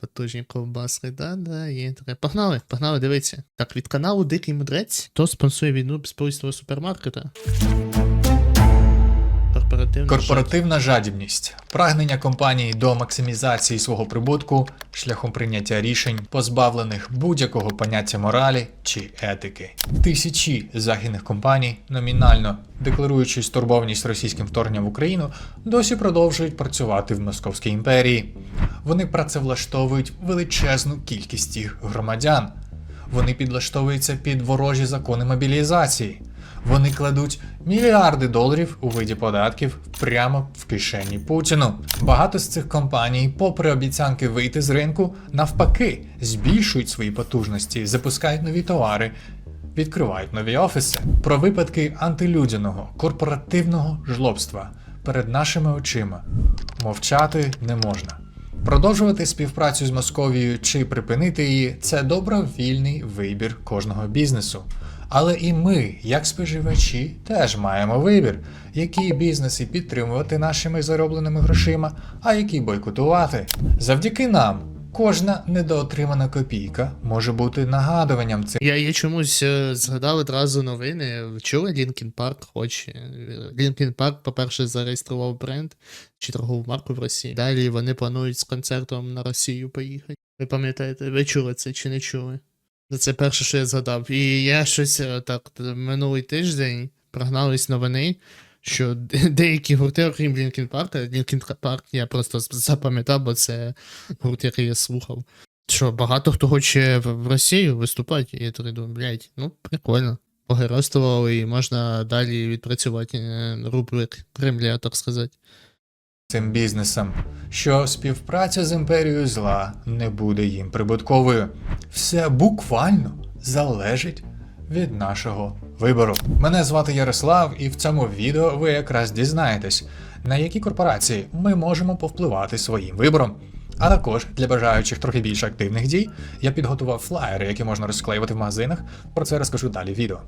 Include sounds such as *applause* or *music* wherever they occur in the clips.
Потужні ковбаски, да, да, є таке. Погнали, погнали, дивіться. Так, від каналу Дикий Мудрець, хто спонсує війну безпольського супермаркета. Корпоративна Корпоративна жадібність, прагнення компанії до максимізації свого прибутку шляхом прийняття рішень, позбавлених будь-якого поняття моралі чи етики. Тисячі західних компаній, номінально декларуючи стурбованість російським вторгненням в Україну, досі продовжують працювати в Московській імперії. Вони працевлаштовують величезну кількість їх громадян. Вони підлаштовуються під ворожі закони мобілізації. Вони кладуть мільярди доларів у виді податків прямо в кишені Путіну. Багато з цих компаній, попри обіцянки вийти з ринку, навпаки, збільшують свої потужності, запускають нові товари, відкривають нові офіси. Про випадки антилюдяного корпоративного жлобства перед нашими очима мовчати не можна. Продовжувати співпрацю з Московією чи припинити її це добровільний вибір кожного бізнесу. Але і ми, як споживачі, теж маємо вибір, які бізнеси підтримувати нашими заробленими грошима, а які бойкотувати. Завдяки нам кожна недоотримана копійка може бути нагадуванням цим. Я, я чомусь е, згадав одразу новини. Ви Чули Лінкін Парк хоче. Лінкін Парк, по-перше, зареєстрував бренд чи торгову марку в Росії. Далі вони планують з концертом на Росію поїхати. Ви пам'ятаєте, ви чули це чи не чули? Ну, Це перше, що я згадав. І я щось е, так минулий тиждень прогнались новини, що деякі гурти, окрім Лінкін Парка, Лінкін Парк я просто запам'ятав, бо це гурт, який я слухав. Що багато хто хоче в Росію виступати, і я такий думаю, блядь, ну прикольно. Погеройствували і можна далі відпрацювати е, рублик Кремля, так сказати. Цим бізнесом, що співпраця з імперією зла не буде їм прибутковою. Все буквально залежить від нашого вибору. Мене звати Ярослав, і в цьому відео ви якраз дізнаєтесь, на які корпорації ми можемо повпливати своїм вибором. А також для бажаючих трохи більш активних дій я підготував флаєри, які можна розклеювати в магазинах. Про це розкажу далі в відео.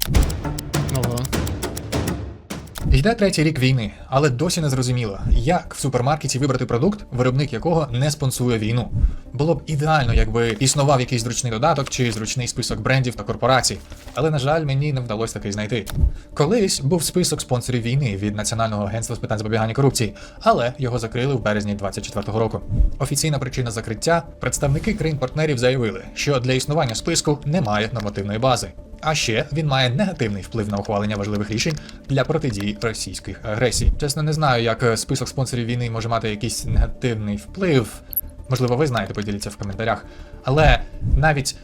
Йде третій рік війни, але досі не зрозуміло, як в супермаркеті вибрати продукт, виробник якого не спонсує війну. Було б ідеально, якби існував якийсь зручний додаток чи зручний список брендів та корпорацій, але на жаль, мені не вдалося такий знайти. Колись був список спонсорів війни від Національного агентства з питань запобігання корупції, але його закрили в березні 24-го року. Офіційна причина закриття представники країн-партнерів заявили, що для існування списку немає нормативної бази. А ще він має негативний вплив на ухвалення важливих рішень для протидії російських агресій. Чесно, не знаю, як е, список спонсорів війни може мати якийсь негативний вплив. Можливо, ви знаєте, поділіться в коментарях. Але навіть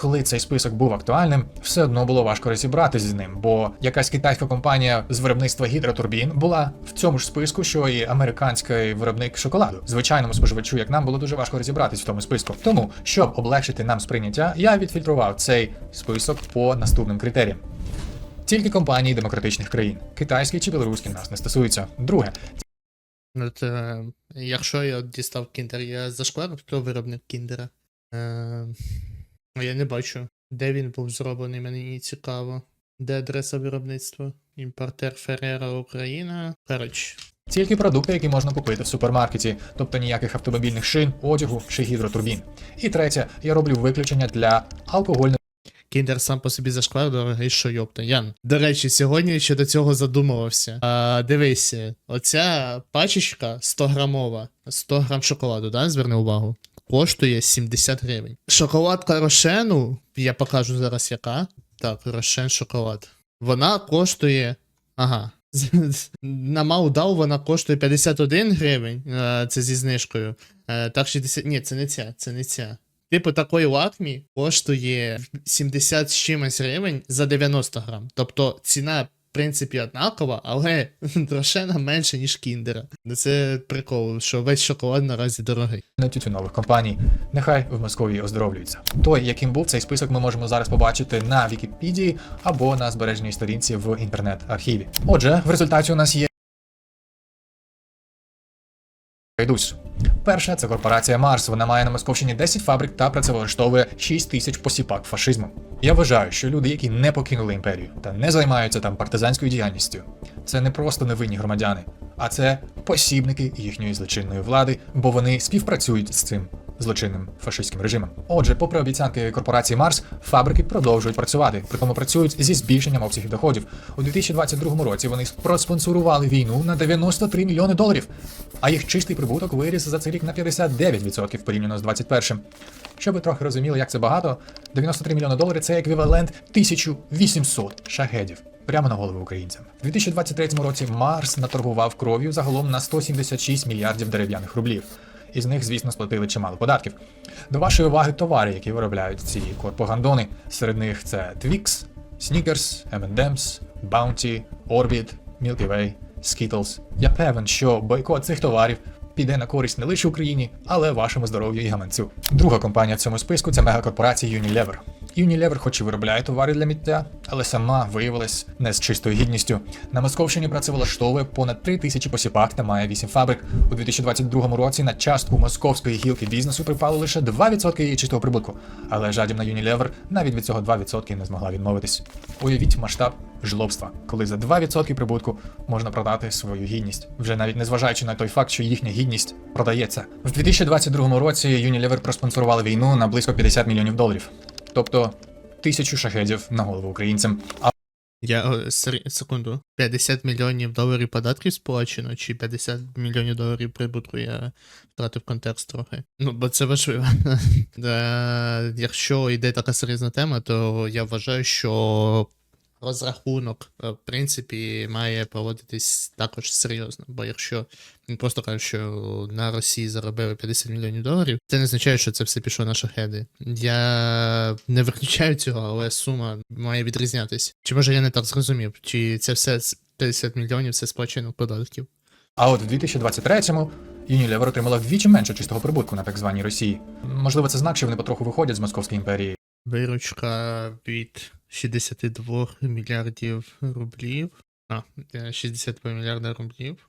коли цей список був актуальним, все одно було важко розібратися з ним, бо якась китайська компанія з виробництва гідротурбін була в цьому ж списку, що і американський виробник шоколаду. Звичайному споживачу, як нам, було дуже важко розібратись в тому списку. Тому, щоб облегшити нам сприйняття, я відфільтрував цей список по наступним критеріям. Тільки компанії демократичних країн, китайські чи білоруські нас не стосуються. Друге, От, е, якщо я дістав кіндер, я зашкварив, хто виробник кіндера. Е, я не бачу. Де він був зроблений, мені цікаво. Де адреса виробництва? Імпортер Феррера Україна. Коротше, Тільки продукти, які можна купити в супермаркеті, тобто ніяких автомобільних шин, одягу чи гідротурбін. І третє, я роблю виключення для алкогольних Кіндер сам по собі зашквар, дорогий, що йопта. Ян. До речі, сьогодні ще до цього задумувався. А, дивися, оця пачечка 100 грамова, 100 грам шоколаду, да, зверни увагу, коштує 70 гривень. Шоколадка Рошену, я покажу зараз яка. Так, Рошен шоколад. Вона коштує. Ага. *laughs* На Маудау вона коштує 51 гривень, е, це зі знижкою. Е, Так, 60. Ні, це не ця, це не ця. Типу, такої лакмі коштує 70 з чимось гривень за 90 грам. Тобто ціна, принципі, однакова, але *laughs* трошена менше, ніж кіндера. Ну, Це прикол, що весь шоколад наразі дорогий. тютюнових компаній. Нехай в Московії оздоровлюються. Той, яким був цей список, ми можемо зараз побачити на Вікіпедії або на збереженій сторінці в інтернет-архіві. Отже, в результаті у нас є. Йдусь. Перша це корпорація Марс. Вона має на Московщині 10 фабрик та працевлаштовує 6 тисяч посіпак фашизму. Я вважаю, що люди, які не покинули імперію та не займаються там партизанською діяльністю, це не просто невинні громадяни, а це посібники їхньої злочинної влади, бо вони співпрацюють з цим злочинним фашистським режимом. Отже, попри обіцянки корпорації Марс, фабрики продовжують працювати, притому працюють зі збільшенням обсягів доходів. У 2022 році вони проспонсорували війну на 93 мільйони доларів, а їх чистий прибуток виріс за цей рік на 59% порівняно з 21 Щоб ви трохи розуміли, як це багато, 93 мільйони доларів це еквівалент 1800 шахедів. Прямо на голову українцям. У 2023 році Марс наторгував кров'ю загалом на 176 мільярдів дерев'яних рублів. Із них, звісно, сплатили чимало податків. До вашої уваги товари, які виробляють ці корпогандони. Серед них це Twix, Snickers, M&M's, Bounty, Orbit, Milky Way, Skittles. Я певен, що бойкот цих товарів піде на користь не лише Україні, але вашому здоров'ю і гаманцю. Друга компанія в цьому списку це мегакорпорація Unilever. Unilever хоч і виробляє товари для миття, але сама виявилась не з чистою гідністю. На Московщині працевлаштовує понад 3 тисячі посіпак та має 8 фабрик. У 2022 році на частку московської гілки бізнесу припало лише 2% її чистого прибутку. Але жадібна Unilever навіть від цього 2% не змогла відмовитись. Уявіть масштаб жлобства, коли за 2% прибутку можна продати свою гідність, вже навіть не зважаючи на той факт, що їхня гідність продається. В 2022 році Unilever проспонсорували війну на близько 50 мільйонів доларів, тобто тисячу шахедів на голову українцям. А Я секунду. 50 мільйонів доларів податків сплачено, чи 50 мільйонів доларів прибутку я втратив контекст трохи. Ну, бо це важливо. *laughs* Е, Якщо йде така серйозна тема, то я вважаю, що розрахунок, е, в принципі, має проводитись також серйозно. Бо якщо він просто каже, що на Росії заробили 50 мільйонів доларів, це не означає, що це все пішло на шахеди. Я не виключаю цього, але сума має відрізнятися. Чи може я не так зрозумів? Чи це все з 50 мільйонів це сплачено податків? А от в 2023-му Unilever отримала вдвічі менше чистого прибутку на так званій Росії. Можливо, це знак, що вони потроху виходять з Московської імперії. Виручка від 62 мільярдів рублів. А, е, 62 мільярда рублів.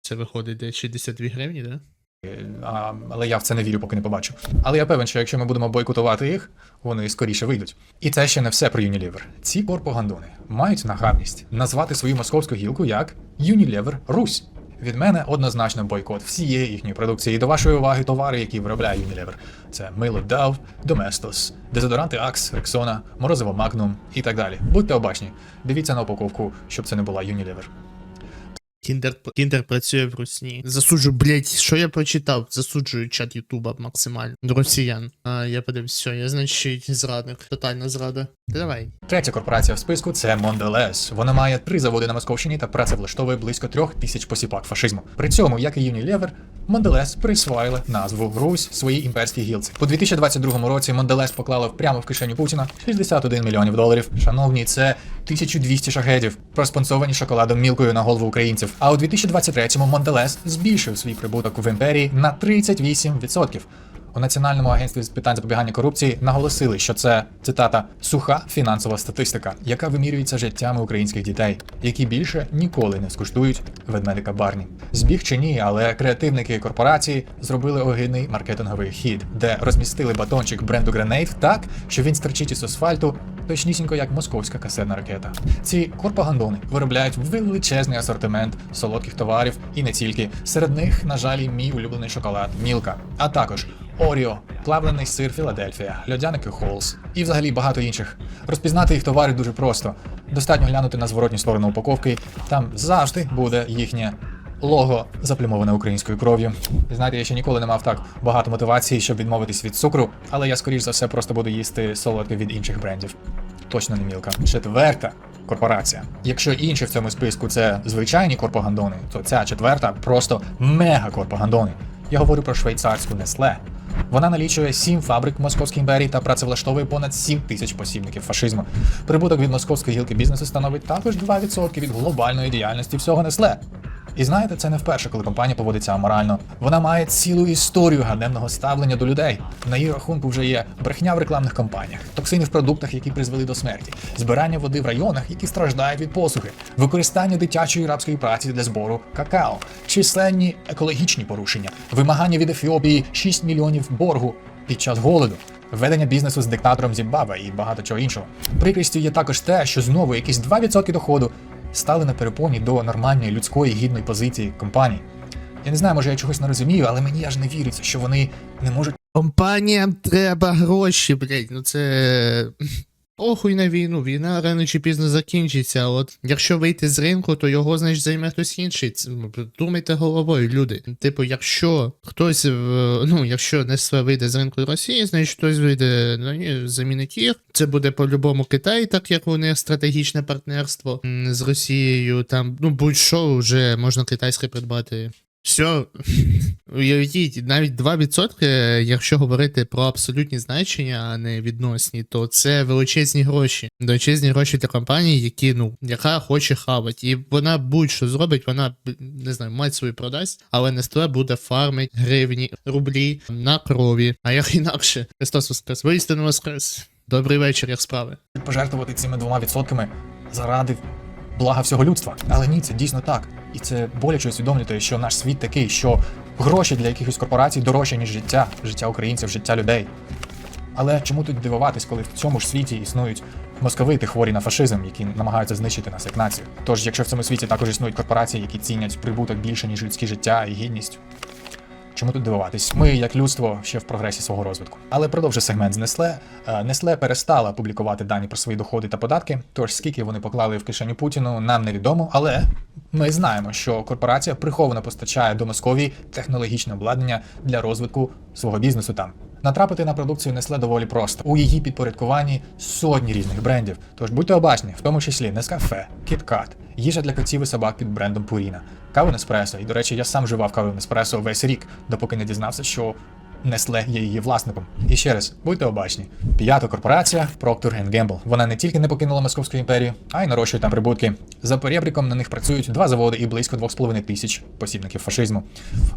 Це виходить десь 62 гривні, да? Е, А, але я в це не вірю, поки не побачу. Але я певен, що якщо ми будемо бойкотувати їх, вони скоріше вийдуть. І це ще не все про Unilever. Ці корпогандони мають нахабність назвати свою московську гілку як Unilever Русь. Від мене однозначно бойкот всієї їхньої продукції. І до вашої уваги товари, які виробляє Unilever. Це мило Dove, Domestos, дезодоранти Axe, Rexona, морозиво Magnum і так далі. Будьте обачні, дивіться на упаковку, щоб це не була Unilever. Кіндер, Кіндер працює в Русні. Засуджую, блять, що я прочитав? Засуджую чат Ютуба максимально. Росіян. А, я подивився, все, я значить зрадник. Тотальна зрада. Давай. Третя корпорація в списку це Mondelez. Вона має три заводи на Московщині та працевлаштовує близько трьох тисяч посіпак фашизму. При цьому, як і Unilever, Mondelez присвоїли назву Русь своїй імперській гілці. У 2022 році Mondelez поклала прямо в кишеню Путіна 61 мільйонів доларів. Шановні, це 1200 шахедів, проспонсовані шоколадом мілкою на голову українців. А у 2023-му Mondelez збільшив свій прибуток в імперії на 38%. У Національному агентстві з питань запобігання корупції наголосили, що це цитата суха фінансова статистика, яка вимірюється життями українських дітей, які більше ніколи не скуштують ведмедика Барні. Збіг чи ні, але креативники корпорації зробили огидний маркетинговий хід, де розмістили батончик бренду Grenade так, що він стерчить із асфальту. Точнісінько як московська касетна ракета. Ці корпогандони виробляють величезний асортимент солодких товарів і не тільки. Серед них, на жаль, мій улюблений шоколад Мілка, а також Оріо, плавлений сир Філадельфія, льодяники Холс і взагалі багато інших. Розпізнати їх товари дуже просто. Достатньо глянути на зворотню сторону упаковки, там завжди буде їхнє лого заплямоване українською кров'ю. Знаєте, я ще ніколи не мав так багато мотивації, щоб відмовитись від цукру, але я скоріш за все просто буду їсти солодке від інших брендів. Точно не мілка. Четверта корпорація. Якщо інші в цьому списку це звичайні корпогандони, то ця четверта просто мега корпогандони. Я говорю про швейцарську Nestle. Вона налічує сім фабрик Московській імперії та працевлаштовує понад 7 тисяч посібників фашизму. Прибуток від московської гілки бізнесу становить також 2% від глобальної діяльності всього Nestle. І знаєте, це не вперше, коли компанія поводиться аморально. Вона має цілу історію ганебного ставлення до людей. На її рахунку вже є брехня в рекламних кампаніях, токсини в продуктах, які призвели до смерті, збирання води в районах, які страждають від посухи, використання дитячої рабської праці для збору какао, численні екологічні порушення, вимагання від Ефіопії 6 мільйонів боргу під час голоду. Ведення бізнесу з диктатором Зімбабве і багато чого іншого. Прикрістю є також те, що знову якісь 2% доходу стали на перепоні до нормальної людської гідної позиції компанії. Я не знаю, може я чогось не розумію, але мені аж не віриться, що вони не можуть Компаніям треба гроші, блядь. Ну це. Похуй на війну, війна рано чи пізно закінчиться. а От якщо вийти з ринку, то його, значить, займе хтось інший. Думайте головою, люди. Типу, якщо хтось, е, ну, якщо Nestle вийде з ринку Росії, значить хтось вийде ну, замінить їх. Це буде по-любому Китай, так як них стратегічне партнерство з Росією. Там, ну, будь-що вже можна китайське придбати. Все, *laughs* уявіть, навіть 2%, якщо говорити про абсолютні значення, а не відносні, то це величезні гроші. Величезні гроші для компанії, які, ну, яка хоче хавати. І вона будь-що зробить, вона не знаю, мать свою продасть, але Nestle буде фармить гривні, рублі на крові. А як інакше? Христос Воскрес, воістину Воскрес. Добрий вечір, як справи. пожертвувати цими двома відсотками заради блага всього людства. Але ні, це дійсно так. І це боляче усвідомлювати, що наш світ такий, що гроші для якихось корпорацій дорожче, ніж життя, життя українців, життя людей. Але чому тут дивуватись, коли в цьому ж світі існують московити хворі на фашизм, які намагаються знищити нас як націю? Тож, якщо в цьому світі також існують корпорації, які цінять прибуток більше, ніж людське життя і гідність, Чому тут дивуватись? Ми, як людство, ще в прогресі свого розвитку. Але продовжу сегмент з Nestle. Е, Nestle перестала публікувати дані про свої доходи та податки. Тож скільки вони поклали в кишеню Путіну, нам невідомо. Але ми знаємо, що корпорація приховано постачає до Московії технологічне обладнання для розвитку свого бізнесу там. Натрапити на продукцію Nestle доволі просто. У її підпорядкуванні сотні різних брендів. Тож будьте обачні, в тому числі Nescafe, KitKat, їжа для котів і собак під брендом Purina, каву Неспресо. І, до речі, я сам живав каву Неспресо весь рік, допоки не дізнався, що Nestle є її власником. І ще раз, будьте обачні. П'ята корпорація Procter Gamble. Вона не тільки не покинула Московську імперію, а й нарощує там прибутки. За перебріком на них працюють два заводи і близько 2,5 тисяч посібників фашизму.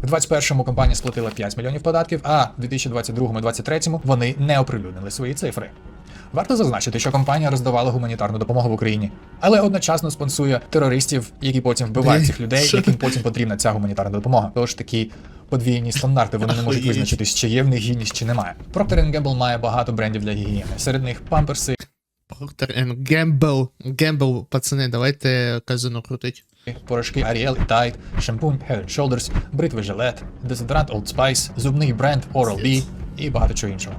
У 21-му компанія сплатила 5 мільйонів податків, а в 2022-2023 вони не оприлюднили свої цифри. Варто зазначити, що компанія роздавала гуманітарну допомогу в Україні, але одночасно спонсує терористів, які потім вбивають цих людей, яким потім потрібна ця гуманітарна допомога. Тож такі подвійні стандарти вони не можуть визначитись, чи є в них гідність, чи немає. Procter Gamble має багато брендів для гігієни. Серед них памперси, Procter Gamble. Gamble, пацани, давайте казино крутить. порошки Ariel і Tide, шампунь Head Shoulders, бритви Gillette, дезодорант Old Spice, зубний бренд Oral-B і багато чого іншого.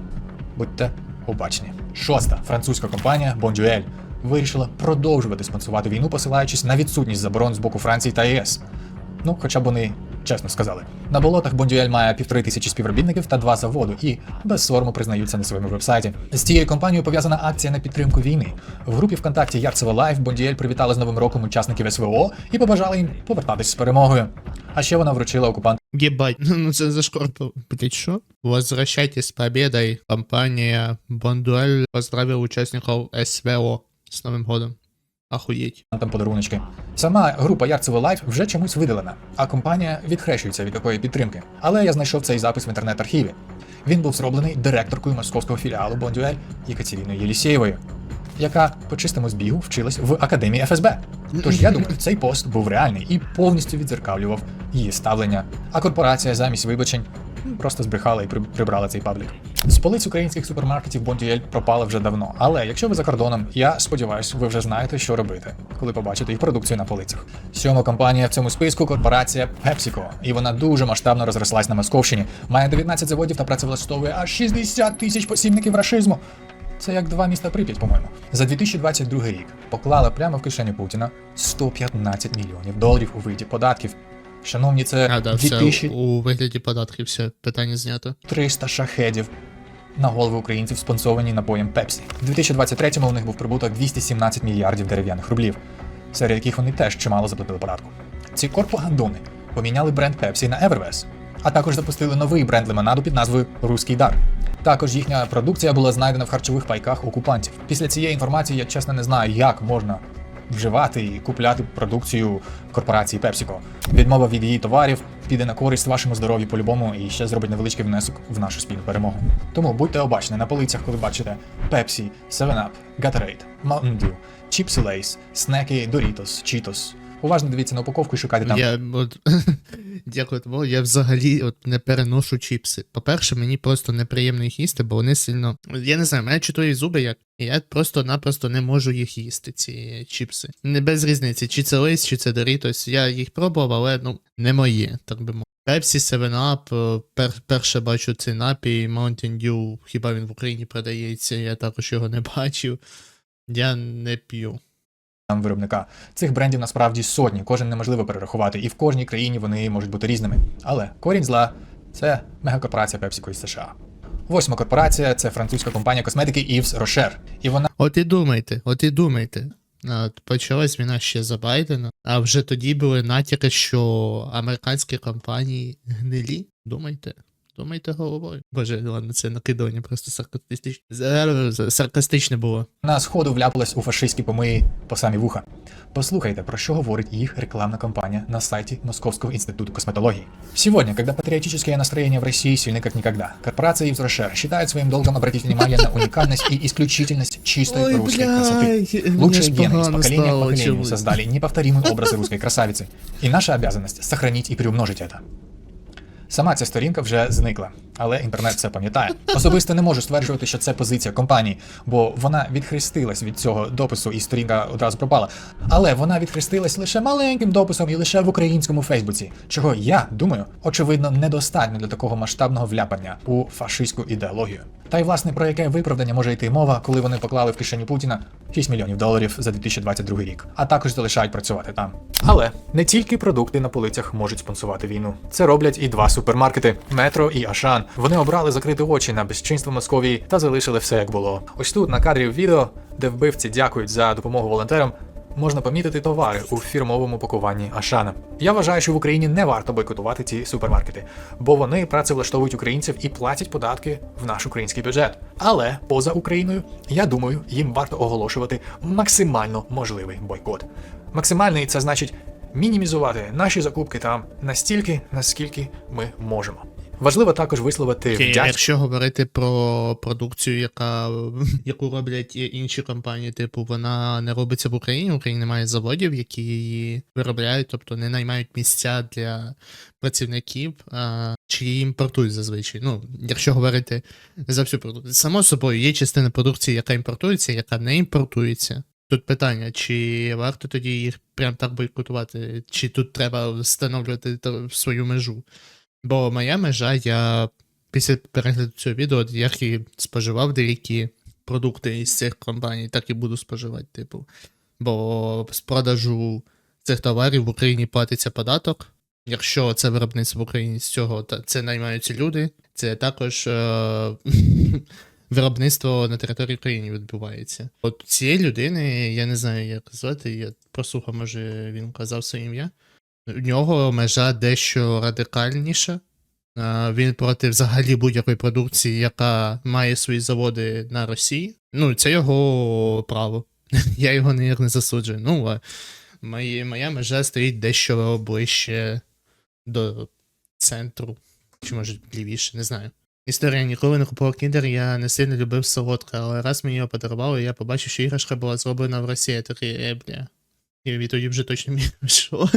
Будьте обачні. Шоста французька компанія Бондюель вирішила продовжувати спонсувати війну, посилаючись на відсутність заборон з боку Франції та ЄС. Ну, хоча б вони чесно сказали. На болотах Бондюель має півтори тисячі співробітників та два заводу і без сорому признаються на своєму вебсайті. З цією компанією пов'язана акція на підтримку війни. В групі ВКонтакті Ярцево Лайф Бондюель привітала з Новим роком учасників СВО і побажала їм повертатись з перемогою. А ще вона вручила окупантам Ебать, ну це зашкорпив. Блять, що? Возвращайтесь с победой. Компания Бондуэль поздравила участников СВО с Новым годом. Охуеть. там подаруночки. Сама група Ярцево Лайф вже чомусь видалена, а компанія відхрещується від такої підтримки. Але я знайшов цей запис в інтернет-архіві. Він був зроблений директоркою московського філіалу Бондюель Єкатеріною Єлісєєвою, яка по чистому збігу вчилась в академії ФСБ. Тож я думаю, цей пост був реальний і повністю відзеркалював її ставлення. А корпорація замість вибачень просто збрехала і при- прибрала цей паблік. З полиць українських супермаркетів Бондюель пропала вже давно. Але якщо ви за кордоном, я сподіваюся, ви вже знаєте, що робити, коли побачите їх продукцію на полицях. Сьома компанія в цьому списку корпорація PepsiCo. І вона дуже масштабно розрослась на Московщині. Має 19 заводів та працевлаштовує аж 60 тисяч посібників рашизму. Це як два міста Прип'ять, по-моєму. За 2022 рік поклала прямо в кишеню Путіна 115 мільйонів доларів у виді податків. Шановні, це А, да, все, у вигляді податків все, питання знято. 300 шахедів на голови українців, спонсовані напоєм Пепсі. У 2023-му у них був прибуток 217 мільярдів дерев'яних рублів, серед яких вони теж чимало заплатили податку. Ці корпогандони поміняли бренд Пепсі на Everwest, а також запустили новий бренд лимонаду під назвою Руський дар. Також їхня продукція була знайдена в харчових пайках окупантів. Після цієї інформації я чесно не знаю, як можна вживати і купляти продукцію корпорації PepsiCo. Відмова від її товарів піде на користь вашому здоров'ю по-любому і ще зробить невеличкий внесок в нашу спільну перемогу. Тому будьте обачні на полицях, коли бачите Pepsi, 7up, Gatorade, Mountain Dew, чіпси Lay's, снеки Doritos, Cheetos. Уважно дивіться на упаковку і шукайте там. Я от дякую тому, я взагалі от не переношу чіпси. По-перше, мені просто неприємно їх їсти, бо вони сильно. Я не знаю, мене чотири зуби як. Я просто-напросто не можу їх їсти, ці чіпси. Не без різниці, чи це Лейс, чи це Doritos. Я їх пробував, але ну не мої, так би мовити. Pepsi, 7up, е, пер, перше бачу цей напій, Mountain Dew, хіба він в Україні продається, я також його не бачив. Я не п'ю. Виробника. Цих брендів насправді сотні, кожен неможливо перерахувати, і в кожній країні вони можуть бути різними. Але корінь зла це мегакорпорація PepsiCo із США. Восьма корпорація це французька компанія косметики Yves Rocher. І вона От і думайте, от і думайте. От почалась війна ще за Байдена, а вже тоді були натяки, що американські компанії гнилі. Думайте, думайте головою. Боже, ладно, це накидування просто саркастичне. З- Саркастичне було. на сходу вляпалась у фашистські помиї по самі вуха. Послухайте, про что говорит их рекламная кампания на сайте Московского института косметологии. Сегодня, когда патриотические настроения в России сильны как никогда, корпорация Yves Rocher считает своим долгом обратить внимание на уникальность и исключительность чистой русской красоты. Лучшие гены из поколения к поколению создали неповторимый образ русской красавицы. И наша обязанность сохранить и приумножить это. Сама ця сторінка вже зникла, але інтернет це пам'ятає. Особисто не можу стверджувати, що це позиція компанії, бо вона відхрестилась від цього допису, і сторінка одразу пропала. Але вона відхрестилась лише маленьким дописом і лише в українському Фейсбуці, чого я думаю, очевидно, недостатньо для такого масштабного вляпання у фашистську ідеологію. Та й власне про яке виправдання може йти мова, коли вони поклали в кишеню Путіна 6 мільйонів доларів за 2022 рік, а також залишають працювати там. Але не тільки продукти на полицях можуть спонсувати війну. Це роблять і два супермаркети Метро і Ашан. Вони обрали закрити очі на безчинство Московії та залишили все як було. Ось тут на кадрі відео, де вбивці дякують за допомогу волонтерам. Можна помітити товари у фірмовому пакуванні Ашана. Я вважаю, що в Україні не варто бойкотувати ці супермаркети, бо вони працевлаштовують українців і платять податки в наш український бюджет. Але поза Україною, я думаю, їм варто оголошувати максимально можливий бойкот. Максимальний це значить мінімізувати наші закупки там настільки, наскільки ми можемо. Важливо також висловити Окей, вдячність. якщо говорити про продукцію, яка, *laughs* яку роблять інші компанії, типу, вона не робиться в Україні, в Україні немає заводів, які її виробляють, тобто не наймають місця для працівників, а, чи її імпортують зазвичай. Ну, якщо говорити за всю продукцію. Само собою, є частина продукції, яка імпортується, яка не імпортується. Тут питання, чи варто тоді їх прям так бойкотувати, чи тут треба встановлювати свою межу. Бо моя межа, я після перегляду цього відео, як і споживав деякі продукти із цих компаній, так і буду споживати, типу. Бо з продажу цих товарів в Україні платиться податок. Якщо це виробництво в Україні з цього, та це наймаються люди, це також е- *laughs* виробництво на території України відбувається. От цієї людини, я не знаю, як звати, я прослухав, може він казав своє ім'я. У нього межа дещо радикальніша. Він проти взагалі будь-якої продукції, яка має свої заводи на Росії. Ну, це його право. *laughs* Я його ніяк не засуджую. Ну, а мої, моя межа стоїть дещо ближче до центру, чи може лівіше, не знаю. Історія ніколи не купував кіндер, я не сильно любив солодке, але раз мені його подарували, я побачив, що іграшка була зроблена в Росії, я такий, е, бля. І відтоді вже точно міг, що.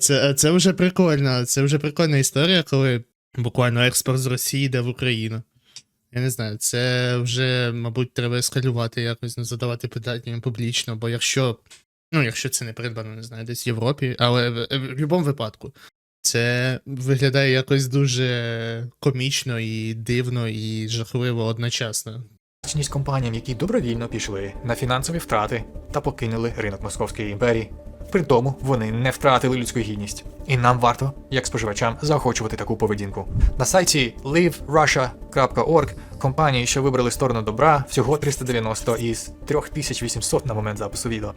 Це, це вже прикольно, це вже прикольна історія, коли буквально експорт з Росії йде в Україну. Я не знаю, це вже, мабуть, треба ескалювати якось, не задавати питання публічно, бо якщо. Ну, якщо це не придбано, не знаю, десь в Європі, але в, в будь-якому випадку. Це виглядає якось дуже комічно і дивно, і жахливо одночасно. вдячність компаніям, які добровільно пішли на фінансові втрати та покинули ринок Московської імперії. При тому вони не втратили людську гідність. І нам варто, як споживачам, заохочувати таку поведінку. На сайті liveRussia.org компанії, що вибрали сторону добра, всього 390 із 3800 на момент запису відео.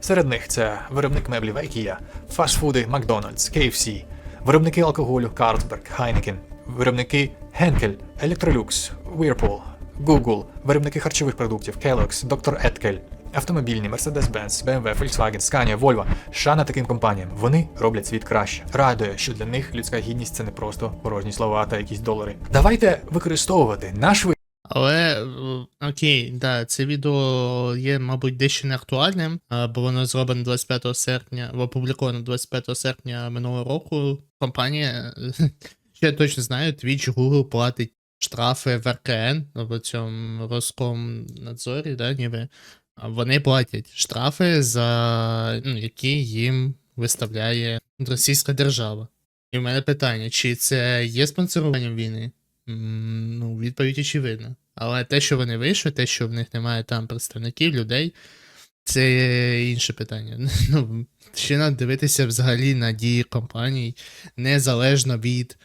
Серед них це виробник меблів IKEA, фастфуди McDonald's, KFC, виробники алкоголю Carlsberg, Heineken, виробники Henkel, Electrolux, Whirlpool, Google, виробники харчових продуктів Kellogg's, Dr. Etkel, автомобільні Mercedes-Benz, BMW, Volkswagen, Scania, Volvo. Шана таким компаніям. Вони роблять світ краще. Радує, що для них людська гідність це не просто порожні слова та якісь долари. Давайте використовувати наш ви. Але е, окей, да, це відео є, мабуть, дещо не актуальним, бо воно зроблено 25 серпня, опубліковано 25 серпня минулого року. Компанія, що *laughs* я точно знаю, Twitch, Google платить штрафи в РКН в цьому Роскомнадзорі, да, ніби. Вони платять штрафи, за ну, які їм виставляє російська держава. І в мене питання: чи це є спонсоруванням війни? Ну, відповідь очевидна. Але те, що вони вийшли, те, що в них немає там представників, людей, це інше питання. *laughs* Ну, ще треба дивитися взагалі на дії компаній, незалежно від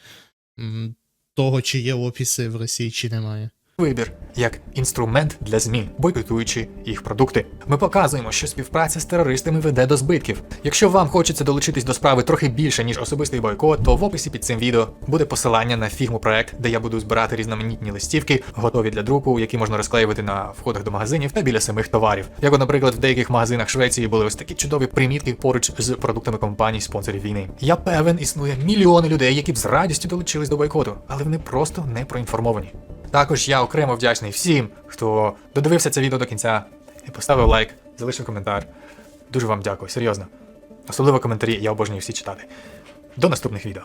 того, чи є офіси в Росії, чи немає. Вибір як інструмент для змін, бойкотуючи їх продукти. Ми показуємо, що співпраця з терористами веде до збитків. Якщо вам хочеться долучитись до справи трохи більше, ніж особистий бойкот, то в описі під цим відео буде посилання на фігму проект, де я буду збирати різноманітні листівки, готові для друку, які можна розклеювати на входах до магазинів та біля самих товарів. Як, наприклад, в деяких магазинах Швеції були ось такі чудові примітки поруч з продуктами компаній спонсорів війни. Я певен, існує мільйони людей, які б з радістю долучились до бойкоту, але вони просто не проінформовані. Також я окремо вдячний всім, хто додивився це відео до кінця і поставив лайк, залишив коментар. Дуже вам дякую, серйозно. Особливо коментарі, я обожнюю всі читати. До наступних відео.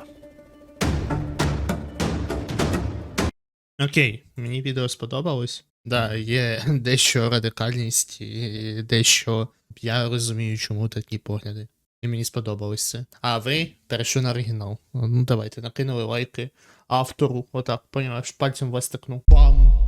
Окей, мені відео сподобалось. Да, є дещо радикальність і дещо. Я розумію, чому такі погляди. І мені сподобалось це. А ви перейшли на оригінал. Ну давайте, накинули лайки автору. Отак, поняв, пальцем вас такнув. Бам!